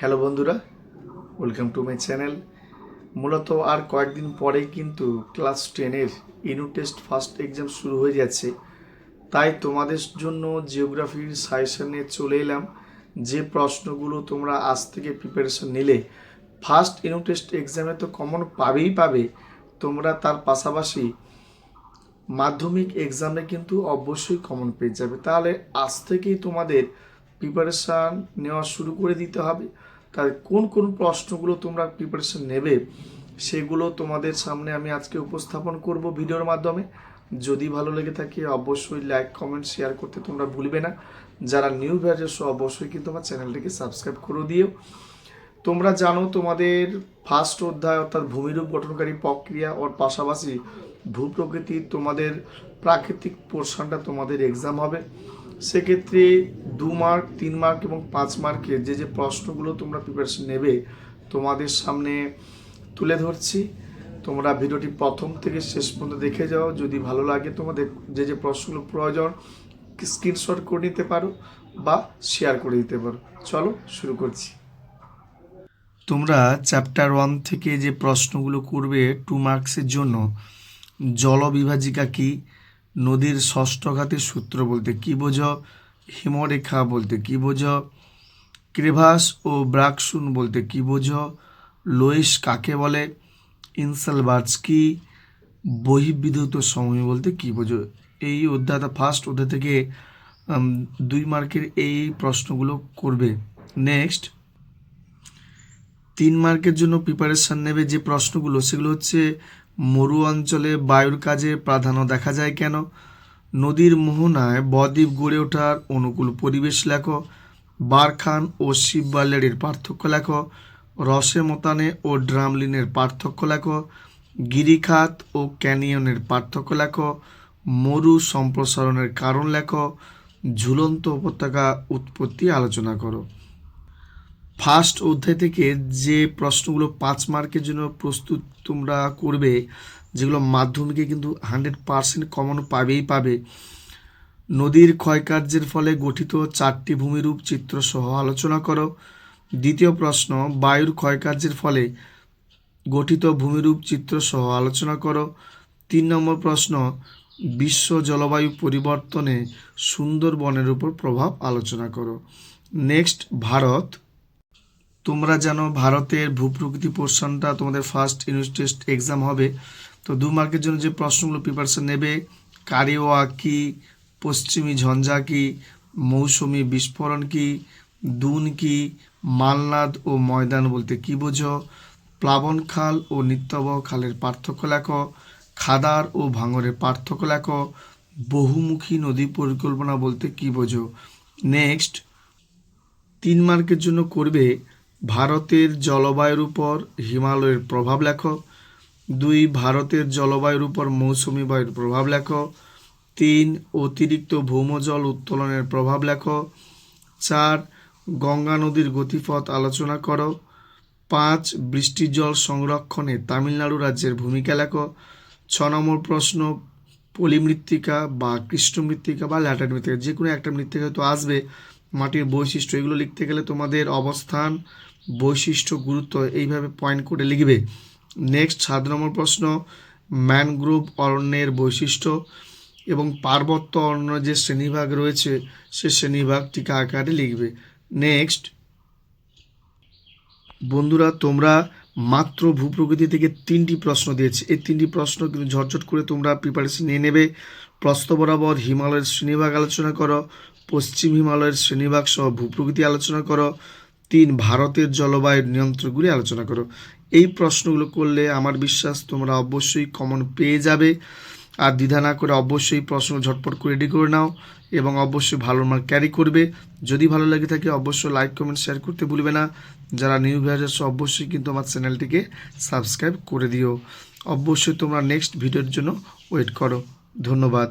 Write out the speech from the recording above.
Hello বন্ধুরা welcome to my channel মূলত আর কয়েকদিন পরেই কিন্তু ক্লাস টেনের ইউনিট টেস্ট ফার্স্ট এক্সাম শুরু হয়ে যাচ্ছে। তাই তোমাদের জন্য জিওগ্রাফির সাজেশন চলে এলাম। যে প্রশ্নগুলো তোমরা আজ থেকে প্রিপারেশন নিলে ফার্স্ট ইউনিট টেস্ট এক্সামে তো কমন পাবেই পাবে। তোমরা তার পাশাপাশি মাধ্যমিক এক্সামে কিন্তু অবশ্যই কমন পেয়ে যাবে। তাহলে আজ থেকেই তোমাদের প্রিপারেশান নেওয়া শুরু করে দিতে হবে। তাই কোন কোন প্রশ্নগুলো তোমরা প্রিপারেশন নেবে, সেগুলো তোমাদের সামনে আমি আজকে উপস্থাপন করব ভিডিওর মাধ্যমে। যদি ভালো লেগে থাকে, অবশ্যই লাইক কমেন্ট শেয়ার করতে তোমরা ভুলবে না। যারা নিউ ভিউয়ার্স অবশ্যই কিন্তু আমার চ্যানেলটিকে সাবস্ক্রাইব করে দিও। তোমরা জানো, তোমাদের ফার্স্ট অধ্যায় অর্থাৎ ভূমিরূপ গঠনকারী প্রক্রিয়া, ওর পাশাপাশি ভূপ্রকৃতি, তোমাদের প্রাকৃতিক পোর্শনটা তোমাদের এক্সাম হবে। সেক্ষেত্রে দু মার্ক তিন মার্ক এবং পাঁচ মার্কের যে যে প্রশ্নগুলো তোমরা প্রিপারেশন নেবে, তোমাদের সামনে তুলে ধরছি। তোমরা ভিডিওটি প্রথম থেকে শেষ পর্যন্ত দেখে যাও। যদি ভালো লাগে তোমাদের যে যে প্রশ্নগুলো প্রয়োজন স্ক্রিনশট করে নিতে পারো বা শেয়ার করে দিতে পারো। চলো শুরু করছি। তোমরা চ্যাপ্টার ওয়ান থেকে যে প্রশ্নগুলো করবে টু মার্কসের জন্য, জলবিভাজিকা কি? নদীর ষষ্ঠঘাতের সূত্র বলতে কি বোঝো? হিমরেখা বলতে কি বোঝো? ক্রেভাস ও ব্রাকসুন বলতে কি বোঝো? লোয়েস কাকে বলে? ইনসালবার্জ কি বহির্বিধুত সময় বলতে কি বোঝো? এই অধ্যায়টা ফার্স্ট অধ্যায় থেকে দুই মার্কের এই প্রশ্নগুলো করবে। নেক্সট তিন মার্কের জন্য প্রিপারেশন নেবে যে প্রশ্নগুলো, সেগুলো হচ্ছে মরু অঞ্চলে বায়ুর কাজে প্রাধান্য দেখা যায় কেন? নদীর মোহনায় বদ্বীপ গড়ে ওঠার অনুকূল পরিবেশ লেখো। বারখান ও শিববাল্যারির পার্থক্য লেখো। রসে মতানে ও ড্রামলিনের পার্থক্য লেখো। গিরিখাত ও ক্যানিয়নের পার্থক্য লেখো। মরু সম্প্রসারণের কারণ লেখো। ঝুলন্ত উপত্যকা উৎপত্তি আলোচনা করো। ফার্স্ট অধ্যায় থেকে যে প্রশ্নগুলো পাঁচ মার্কের জন্য প্রস্তুত তোমরা করবে, যেগুলো মাধ্যমিকে কিন্তু হান্ড্রেড পার্সেন্ট কমন পাবেই পাবে। নদীর ক্ষয়কার্যের ফলে গঠিত চারটি ভূমিরূপ চিত্র সহ আলোচনা করো। দ্বিতীয় প্রশ্ন, বায়ুর ক্ষয়কার্যের ফলে গঠিত ভূমিরূপ চিত্র সহ আলোচনা করো। তিন নম্বর প্রশ্ন, বিশ্ব জলবায়ু পরিবর্তনে সুন্দরবনের উপর প্রভাব আলোচনা করো। নেক্সট, ভারত তোমরা জানো ভারতের ভূপ্রকৃতি পোর্শনটা তোমাদের ফার্স্ট ইউনিট টেস্ট এক্সাম হবে। তো দু মার্কের জন্য যে প্রশ্নগুলো প্রিপারেশন নেবে, কারিওয়া কি, পশ্চিমী ঝঞ্ঝা কি, মৌসুমি বিস্ফোরণ কি, দুন কি, মালনাদ ও ময়দান বলতে কি বোঝো, প্লাবন খাল ও নিত্যবহ খালের পার্থক্য লেখো, খাদার ও ভাঙরের পার্থক্য লেখো, বহুমুখী নদী পরিকল্পনা বলতে কি বোঝো। নেক্সট তিন মার্কের জন্য করবে ভারতের জলবায়ুর উপর হিমালয়ের প্রভাব লেখো, দুই ভারতের জলবায়ুর উপর মৌসুমি বায়ুর প্রভাব লেখো, তিন অতিরিক্ত ভৌমজল উত্তোলনের প্রভাব লেখো, চার গঙ্গা নদীর গতিপথ আলোচনা করো, পাঁচ বৃষ্টির জল সংরক্ষণে তামিলনাড়ু রাজ্যের ভূমিকা লেখো, ছ নম্বর প্রশ্ন, পলিমৃত্তিকা বা কৃষ্ণমৃত্তিকা বা ল্যাটার মৃত্তিকা, যে কোনো একটা মৃত্তিকা হয়তো আসবে মাটির বৈশিষ্ট্য, এগুলো লিখতে গেলে তোমাদের অবস্থান, বৈশিষ্ট্য, গুরুত্ব এইভাবে পয়েন্ট করে লিখবে। নেক্সট সাত নম্বর প্রশ্ন ম্যানগ্রোভ অরণ্যের বৈশিষ্ট্য এবং পার্বত্য অরণ্য যে শ্রেণীভাগ রয়েছে, সে শ্রেণীভাগ টিকা আকারে লিখবে। নেক্সট বন্ধুরা, তোমরা মাত্র ভূপ্রকৃতি থেকে তিনটি প্রশ্ন দিয়েছে। এই তিনটি প্রশ্ন কিন্তু ঝটঝট করে তোমরা প্রিপারেশন নিয়ে নেবে। প্রস্ত বরাবর হিমালয়ের শ্রেণীভাগ আলোচনা করো পশ্চিম হিমালয়ের শ্রেণীভাগ সহ ভূপ্রকৃতি আলোচনা করো। তিন, ভারতের জলবায়ুর নিয়ন্ত্রণগুলি আলোচনা করো। এই প্রশ্নগুলো করলে আমার বিশ্বাস তোমরা অবশ্যই কমন পেয়ে যাবে। আর দ্বিধা না করে অবশ্যই প্রশ্ন ঝটপট করে রেডি করে নাও এবং অবশ্যই ভালো মার্ক ক্যারি করবে। যদি ভালো লাগে থাকে অবশ্যই লাইক কমেন্ট শেয়ার করতে ভুলবে না। যারা নিউ ভিউয়ার্স অবশ্যই কিন্তু আমার চ্যানেলটিকে সাবস্ক্রাইব করে দিও। অবশ্যই তোমরা নেক্সট ভিডিওর জন্য ওয়েট করো। ধন্যবাদ।